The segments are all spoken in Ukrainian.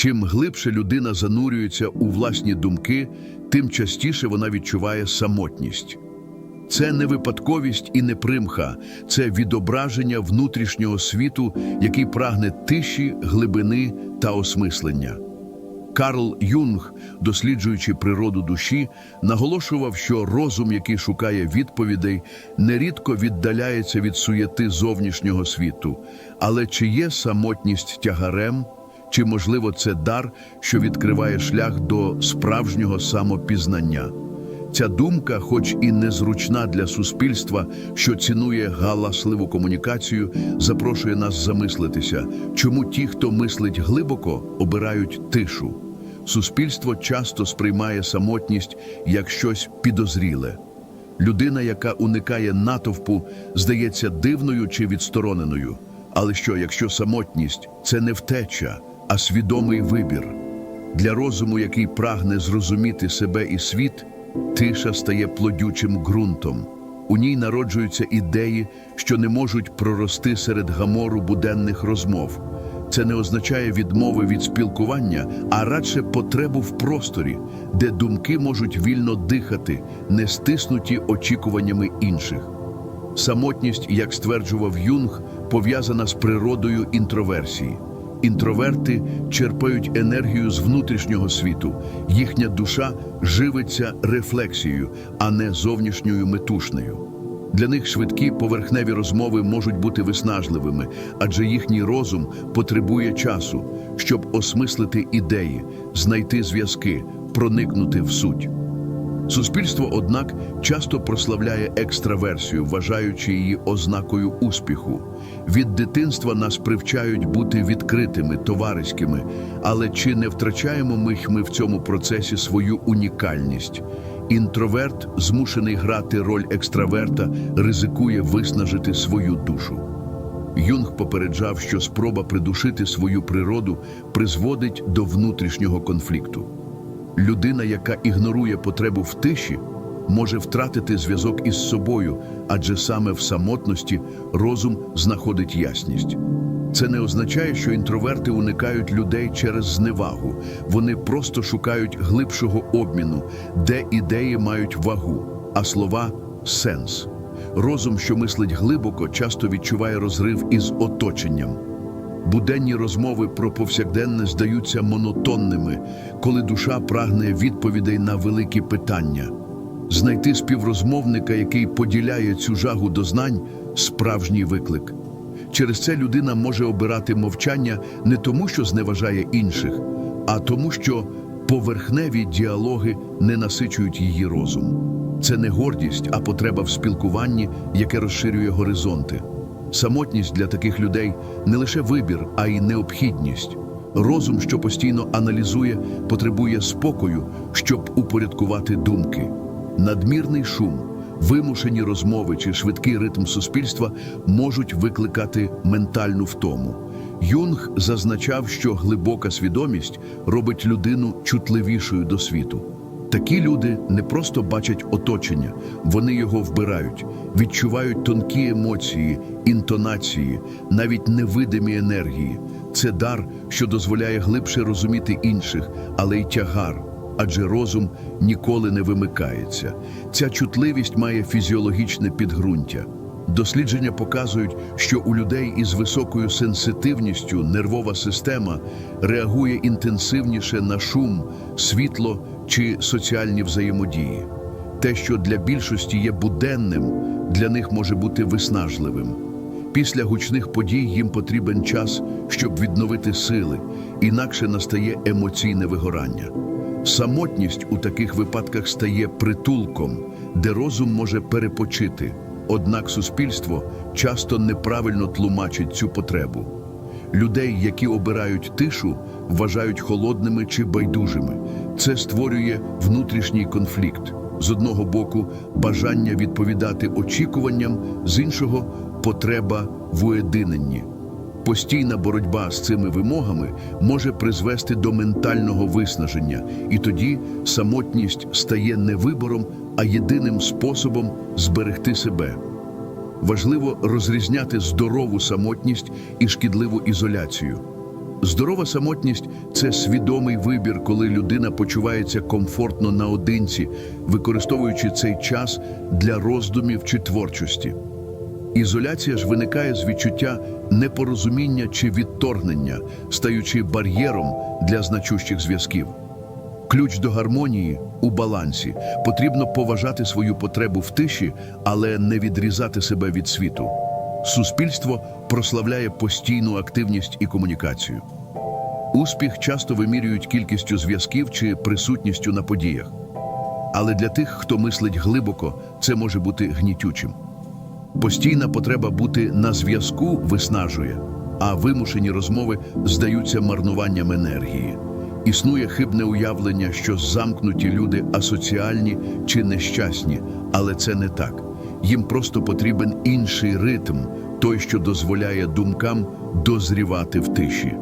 Чим глибше людина занурюється у власні думки, тим частіше вона відчуває самотність. Це не випадковість і не примха, це відображення внутрішнього світу, який прагне тиші, глибини та осмислення. Карл Юнг, досліджуючи природу душі, наголошував, що розум, який шукає відповідей, нерідко віддаляється від суєти зовнішнього світу. Але чи є самотність тягарем, чи, можливо, це дар, що відкриває шлях до справжнього самопізнання? Ця думка, хоч і незручна для суспільства, що цінує галасливу комунікацію, запрошує нас замислитися, чому ті, хто мислить глибоко, обирають тишу. Суспільство часто сприймає самотність як щось підозріле. Людина, яка уникає натовпу, здається дивною чи відстороненою. Але що, якщо самотність це не втеча, а свідомий вибір? Для розуму, який прагне зрозуміти себе і світ, тиша стає плодючим ґрунтом. У ній народжуються ідеї, що не можуть прорости серед гамору буденних розмов. Це не означає відмови від спілкування, а радше потребу в просторі, де думки можуть вільно дихати, не стиснуті очікуваннями інших. Самотність, як стверджував Юнг, пов'язана з природою інтроверсії. Інтроверти черпають енергію з внутрішнього світу. Їхня душа живиться рефлексією, а не зовнішньою метушнею. Для них швидкі поверхневі розмови можуть бути виснажливими, адже їхній розум потребує часу, щоб осмислити ідеї, знайти зв'язки, проникнути в суть. Суспільство, однак, часто прославляє екстраверсію, вважаючи її ознакою успіху. Від дитинства нас привчають бути відкритими, товариськими, але чи не втрачаємо ми, ми в цьому процесі свою унікальність? Інтроверт, змушений грати роль екстраверта, ризикує виснажити свою душу. Юнг попереджав, що спроба придушити свою природу призводить до внутрішнього конфлікту. Людина, яка ігнорує потребу в тиші, може втратити зв'язок із собою, адже саме в самотності розум знаходить ясність. Це не означає, що інтроверти уникають людей через зневагу. Вони просто шукають глибшого обміну, де ідеї мають вагу, а слова сенс. Розум, що мислить глибоко, часто відчуває розрив із оточенням. Буденні розмови про повсякденне здаються монотонними, коли душа прагне відповідей на великі питання. Знайти співрозмовника, який поділяє цю жагу до знань справжній виклик. Через це людина може обирати мовчання не тому, що зневажає інших, а тому, що поверхневі діалоги не насичують її розум. Це не гордість, а потреба в спілкуванні, яке розширює горизонти. Самотність для таких людей не лише вибір, а й необхідність. Розум, що постійно аналізує, потребує спокою, щоб упорядкувати думки. Надмірний шум, вимушені розмови чи швидкий ритм суспільства можуть викликати ментальну втому. Юнг зазначав, що глибока свідомість робить людину чутливішою до світу. Такі люди не просто бачать оточення, вони його вбирають, відчувають тонкі емоції, інтонації, навіть невидимі енергії. Це дар, що дозволяє глибше розуміти інших, але й тягар, адже розум ніколи не вимикається. Ця чутливість має фізіологічне підґрунтя. Дослідження показують, що у людей із високою сенситивністю нервова система реагує інтенсивніше на шум, світло чи соціальні взаємодії. Те, що для більшості є буденним, для них може бути виснажливим. Після гучних подій їм потрібен час, щоб відновити сили, інакше настає емоційне вигорання. Самотність у таких випадках стає притулком, де розум може перепочити. Однак суспільство часто неправильно тлумачить цю потребу. Людей, які обирають тишу, вважають холодними чи байдужими. Це створює внутрішній конфлікт. З одного боку, бажання відповідати очікуванням, з іншого потреба в уєдиненні. Постійна боротьба з цими вимогами може призвести до ментального виснаження, і тоді самотність стає не вибором, а єдиним способом зберегти себе. Важливо розрізняти здорову самотність і шкідливу ізоляцію. Здорова самотність це свідомий вибір, коли людина почувається комфортно наодинці, використовуючи цей час для роздумів чи творчості. Ізоляція ж виникає з відчуття непорозуміння чи відторгнення, стаючи бар'єром для значущих зв'язків. Ключ до гармонії у балансі. Потрібно поважати свою потребу в тиші, але не відрізати себе від світу. Суспільство прославляє постійну активність і комунікацію. Успіх часто вимірюють кількістю зв'язків чи присутністю на подіях. Але для тих, хто мислить глибоко, це може бути гнітючим. Постійна потреба бути на зв'язку виснажує, а вимушені розмови здаються марнуванням енергії. Існує хибне уявлення, що замкнуті люди асоціальні чи нещасні, але це не так. Їм просто потрібен інший ритм, той, що дозволяє думкам дозрівати в тиші.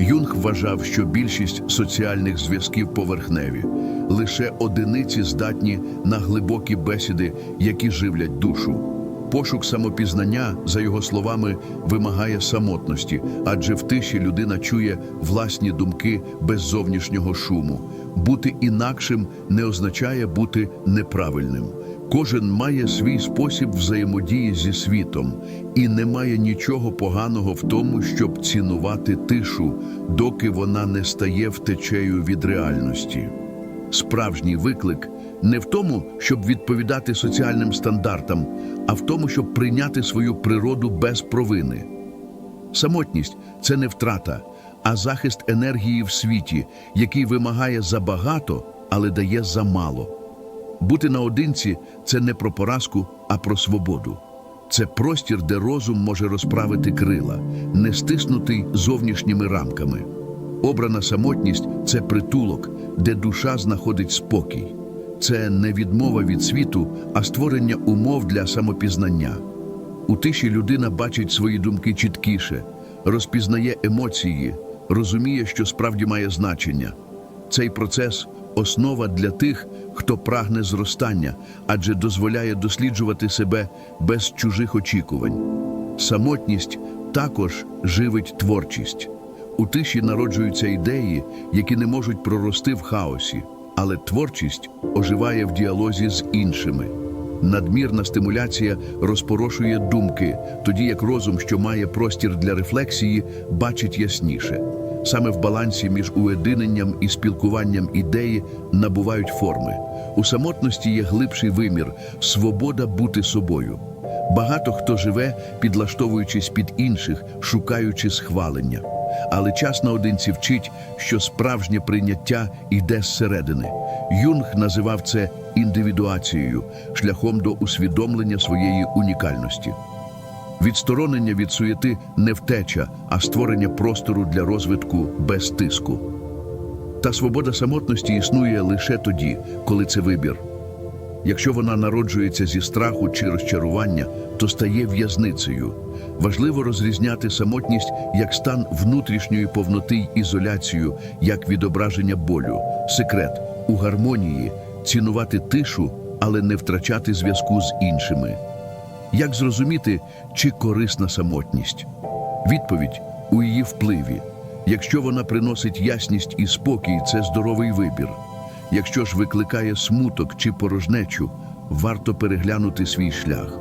Юнг вважав, що більшість соціальних зв'язків поверхневі, лише одиниці здатні на глибокі бесіди, які живлять душу. Пошук самопізнання, за його словами, вимагає самотності, адже в тиші людина чує власні думки без зовнішнього шуму. Бути інакшим не означає бути неправильним. Кожен має свій спосіб взаємодії зі світом, і немає нічого поганого в тому, щоб цінувати тишу, доки вона не стає втечею від реальності. Справжній виклик не в тому, щоб відповідати соціальним стандартам, а в тому, щоб прийняти свою природу без провини. Самотність це не втрата, а захист енергії в світі, який вимагає забагато, але дає замало. Бути наодинці це не про поразку, а про свободу. Це простір, де розум може розправити крила, не стиснутий зовнішніми рамками. Обрана самотність це притулок, де душа знаходить спокій. Це не відмова від світу, а створення умов для самопізнання. У тиші людина бачить свої думки чіткіше, розпізнає емоції, розуміє, що справді має значення. Цей процес основа для тих, хто прагне зростання, адже дозволяє досліджувати себе без чужих очікувань. Самотність також живить творчість. У тиші народжуються ідеї, які не можуть прорости в хаосі, але творчість оживає в діалозі з іншими. Надмірна стимуляція розпорошує думки, тоді як розум, що має простір для рефлексії, бачить ясніше. Саме в балансі між уєдиненням і спілкуванням ідеї набувають форми. У самотності є глибший вимір свобода бути собою. Багато хто живе, підлаштовуючись під інших, шукаючи схвалення. Але час наодинці вчить, що справжнє прийняття йде зсередини. Юнг називав це індивідуацією, шляхом до усвідомлення своєї унікальності. Відсторонення від суєти не втеча, а створення простору для розвитку без тиску. Та свобода самотності існує лише тоді, коли це вибір. Якщо вона народжується зі страху чи розчарування, то стає в'язницею. Важливо розрізняти самотність як стан внутрішньої повноти й ізоляцію, як відображення болю, секрет у гармонії, цінувати тишу, але не втрачати зв'язку з іншими. Як зрозуміти, чи корисна самотність? Відповідь у її впливі. Якщо вона приносить ясність і спокій, це здоровий вибір. Якщо ж викликає смуток чи порожнечу, варто переглянути свій шлях.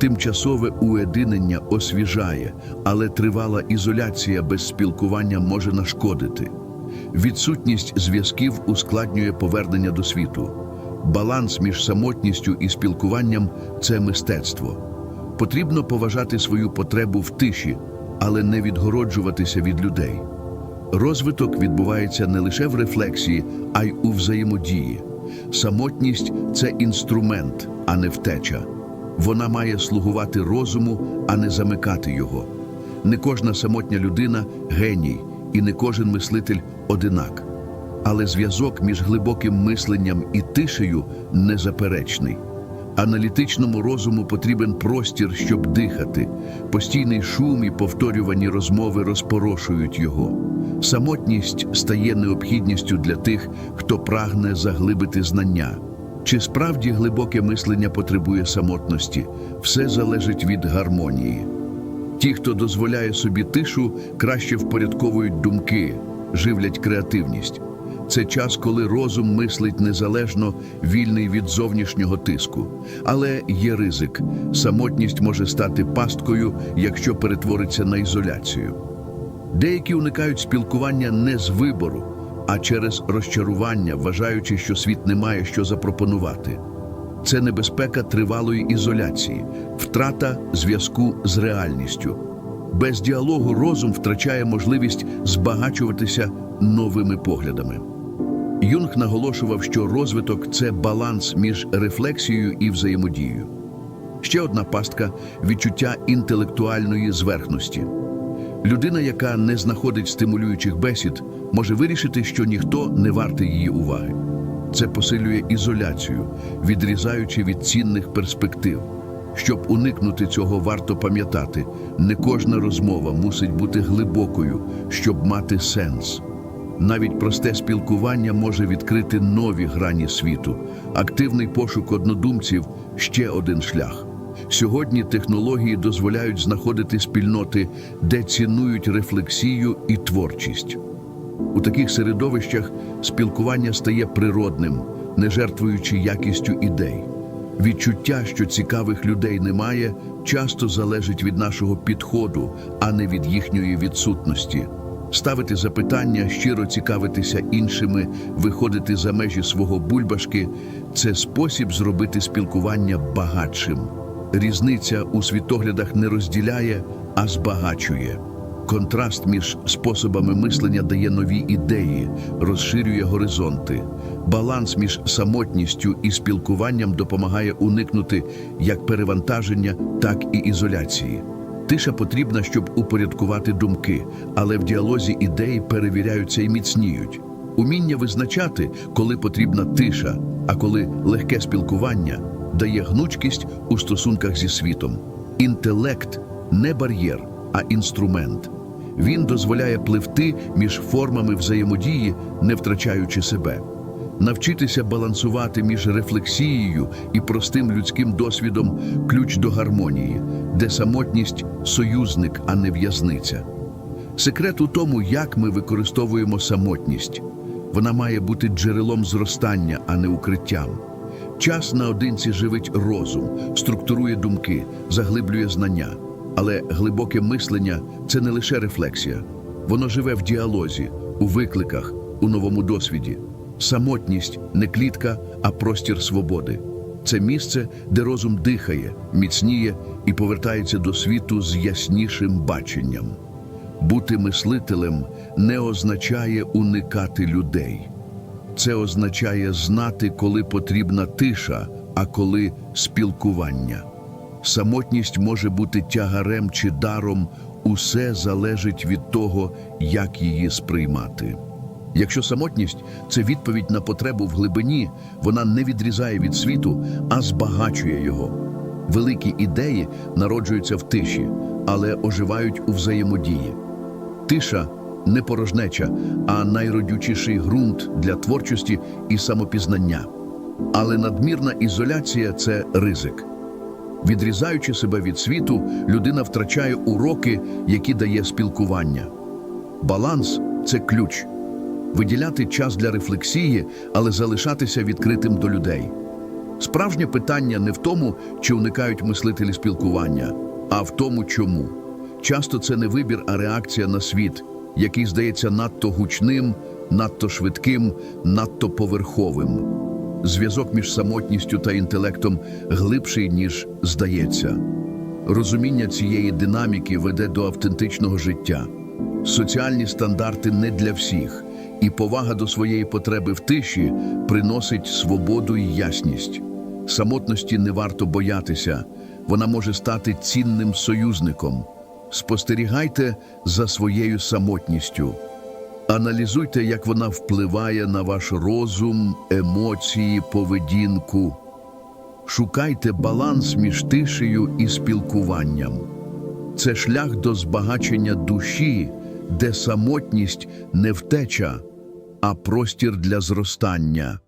Тимчасове уєдинення освіжає, але тривала ізоляція без спілкування може нашкодити. Відсутність зв'язків ускладнює повернення до світу. Баланс між самотністю і спілкуванням це мистецтво. Потрібно поважати свою потребу в тиші, але не відгороджуватися від людей. Розвиток відбувається не лише в рефлексії, а й у взаємодії. Самотність це інструмент, а не втеча. Вона має слугувати розуму, а не замикати його. Не кожна самотня людина геній, і не кожен мислитель одинак. Але зв'язок між глибоким мисленням і тишею незаперечний. Аналітичному розуму потрібен простір, щоб дихати. Постійний шум і повторювані розмови розпорошують його. Самотність стає необхідністю для тих, хто прагне заглибити знання. Чи справді глибоке мислення потребує самотності? Все залежить від гармонії. Ті, хто дозволяє собі тишу, краще впорядковують думки, живлять креативність. Це час, коли розум мислить незалежно, вільний від зовнішнього тиску. Але є ризик. Самотність може стати пасткою, якщо перетвориться на ізоляцію. Деякі уникають спілкування не з вибору, а через розчарування, вважаючи, що світ не має що запропонувати. Це небезпека тривалої ізоляції, втрата зв'язку з реальністю. Без діалогу розум втрачає можливість збагачуватися новими поглядами. Юнг наголошував, що розвиток це баланс між рефлексією і взаємодією. Ще одна пастка відчуття інтелектуальної зверхності. Людина, яка не знаходить стимулюючих бесід, може вирішити, що ніхто не вартий її уваги. Це посилює ізоляцію, відрізаючи від цінних перспектив. Щоб уникнути цього, варто пам'ятати, не кожна розмова мусить бути глибокою, щоб мати сенс. Навіть просте спілкування може відкрити нові грані світу. Активний пошук однодумців ще один шлях. Сьогодні технології дозволяють знаходити спільноти, де цінують рефлексію і творчість. У таких середовищах спілкування стає природним, не жертвуючи якістю ідей. Відчуття, що цікавих людей немає, часто залежить від нашого підходу, а не від їхньої відсутності. Ставити запитання, щиро цікавитися іншими, виходити за межі свого бульбашки це спосіб зробити спілкування багатшим. Різниця у світоглядах не розділяє, а збагачує. Контраст між способами мислення дає нові ідеї, розширює горизонти. Баланс між самотністю і спілкуванням допомагає уникнути як перевантаження, так і ізоляції. Тиша потрібна, щоб упорядкувати думки, але в діалозі ідеї перевіряються і міцніють. Уміння визначати, коли потрібна тиша, а коли легке спілкування, дає гнучкість у стосунках зі світом. Інтелект не бар'єр, а інструмент. Він дозволяє пливти між формами взаємодії, не втрачаючи себе. Навчитися балансувати між рефлексією і простим людським досвідом ключ до гармонії, де самотність союзник, а не в'язниця. Секрет у тому, як ми використовуємо самотність. Вона має бути джерелом зростання, а не укриттям. Час наодинці живить розум, структурує думки, заглиблює знання. Але глибоке мислення це не лише рефлексія. Воно живе в діалозі, у викликах, у новому досвіді. Самотність не клітка, а простір свободи. Це місце, де розум дихає, міцніє і повертається до світу з яснішим баченням. Бути мислителем не означає уникати людей. Це означає знати, коли потрібна тиша, а коли спілкування. Самотність може бути тягарем чи даром, усе залежить від того, як її сприймати. Якщо самотність це відповідь на потребу в глибині, вона не відрізає від світу, а збагачує його. Великі ідеї народжуються в тиші, але оживають у взаємодії. Тиша не порожнеча, а найродючіший ґрунт для творчості і самопізнання. Але надмірна ізоляція це ризик. Відрізаючи себе від світу, людина втрачає уроки, які дає спілкування. Баланс це ключ. Виділяти час для рефлексії, але залишатися відкритим до людей. Справжнє питання не в тому, чи уникають мислителі спілкування, а в тому, чому. Часто це не вибір, а реакція на світ, який здається надто гучним, надто швидким, надто поверховим. Зв'язок між самотністю та інтелектом глибший, ніж здається. Розуміння цієї динаміки веде до автентичного життя. Соціальні стандарти не для всіх, і повага до своєї потреби в тиші приносить свободу і ясність. Самотності не варто боятися, вона може стати цінним союзником. Спостерігайте за своєю самотністю. Аналізуйте, як вона впливає на ваш розум, емоції, поведінку. Шукайте баланс між тишею і спілкуванням. Це шлях до збагачення душі, де самотність не втеча, а простір для зростання.